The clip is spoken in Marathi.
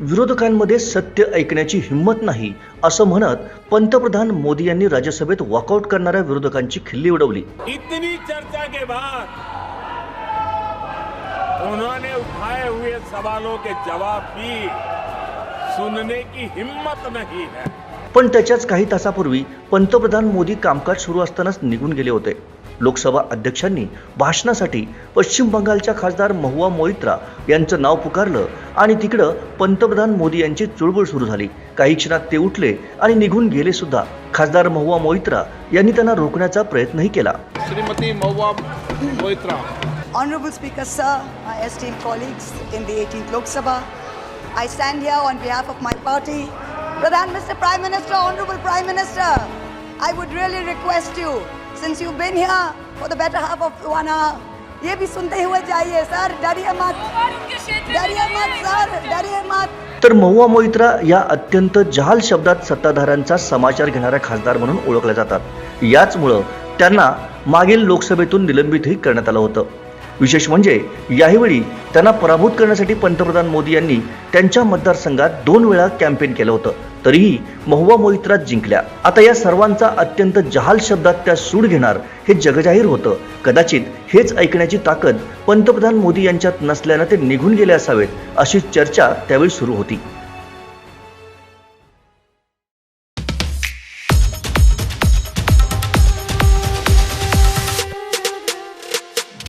विरोधकांमध्ये सत्य ऐकण्याची हिंमत नाही असं म्हणत पंतप्रधान मोदी यांनी राज्यसभेत वॉकआउट करणाऱ्या विरोधकांची खिल्ली उडवली. इतनी चर्चा के बाद उन्होंने उठाए हुए सवालों के जवाब भी सुनने की हिम्मत नहीं है। पण त्याच्याच काही तासापूर्वी पंतप्रधान मोदी कामकाज सुरू असतानाच निघून गेले होते. लोकसभा अध्यक्षांनी भाषणासाठी पश्चिम बंगालच्या खासदार महुआ मोइत्रा यांचं नाव पुकारलं आणि तिकडं पंतप्रधान मोदी यांची चुळबुळ सुरू झाली. काही क्षणात ते उठले आणि निघून गेले सुद्धा. खासदार महुआ मोइत्रा यांनी त्यांना रोखण्याचा प्रयत्नही केला. Shrimati Mahua Moitra Honorable Speaker, sir, my esteemed colleagues in the 18th Lok Sabha, I stand here on behalf of my party. Pradhan Mr. Prime Minister, Honorable Prime Minister, I would really request you, since you've been here for the better half of one hour, ये भी सुनते हुए जाइए सर डरिए मत। डरिए मत सर डरिए मत। तर महुआ मोहित्रा या अत्यंत जहाल शब्दात सत्ताधाऱ्यांचा समाचार घेणाऱ्या खासदार म्हणून ओळखल्या जातात. याचमुळं त्यांना मागील लोकसभेतून निलंबितही करण्यात आलं होतं. विशेष म्हणजे याहीवेळी त्यांना पराभूत करण्यासाठी पंतप्रधान मोदी यांनी त्यांच्या मतदारसंघात दोन वेळा कॅम्पेन केलं होतं. तरीही महुआ मोहित्रात जिंकल्या. आता या सर्वांचा अत्यंत जहाल शब्दात त्या सूड घेणार हे जगजाहीर होतं. कदाचित हेच ऐकण्याची ताकद पंतप्रधान मोदी यांच्यात नसल्यानं ते निघून गेले असावेत अशी चर्चा त्यावेळी सुरू होती.